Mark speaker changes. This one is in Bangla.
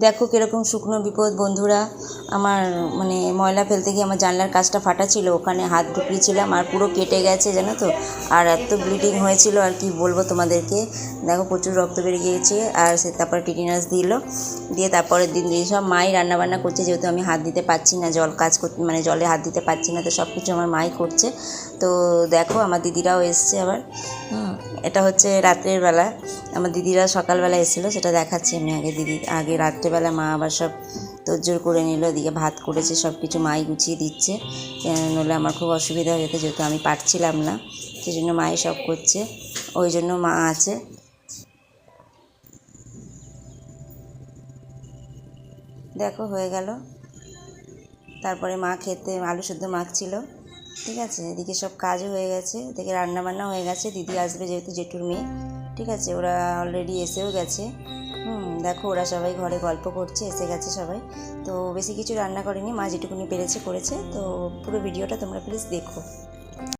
Speaker 1: দেখো কীরকম শুকনো বিপদ, বন্ধুরা। আমার মানে ময়লা ফেলতে গিয়ে আমার জানলার কাজটা ফাটা ছিল, ওখানে হাত ঢুকিয়েছিলাম আর পুরো কেটে গেছে, জানো তো। আর এত ব্লিডিং হয়েছিল, আর কি বলব তোমাদেরকে। দেখো, প্রচুর রক্ত বেরিয়ে গিয়েছে, আর সে তারপরে টিটিনাস দিল। দিয়ে তারপরের দিন দিয়ে সব মাই রান্নাবান্না করছে, যেহেতু আমি হাত দিতে পারছি না, জল কাজ করতে মানে জলে হাত দিতে পারছি না, তো সব কিছু আমার মাই করছে। তো দেখো, আমার দিদিরাও এসছে আবার। এটা হচ্ছে রাত্রের বেলা। আমার দিদিরা সকালবেলা এসেছিল, সেটা দেখাচ্ছি আমি আগে দিদি, আগে রাত্রেবেলা মা আবার সব তোড়জোড় করে নিল, এদিকে ভাত করেছে সব কিছু মাই গুছিয়ে দিচ্ছে। নইলে আমার খুব অসুবিধা হয়ে যেত, যেহেতু আমি পারছিলাম না সেই জন্য মাই সব করছে, ওই জন্য মা আছে। দেখো, হয়ে গেল। তারপরে মা খেতে, আলু সেদ্ধ মাখছিল, ঠিক আছে? এদিকে সব কাজও হয়ে গেছে, এদিকে রান্না বান্না হয়ে গেছে, দিদি আসবে যেহেতু জেঠুর মেয়ে। ঠিক আছে, ওরা অলরেডি এসেও গেছে। হুম, দেখো ওরা সবাই ঘরে গল্প করছে, এসে গেছে সবাই। তো বেশি কিছু রান্না করেনি, মা যেটুকুনি পেরেছে করেছে। তো পুরো ভিডিওটা তোমরা প্লিজ দেখো।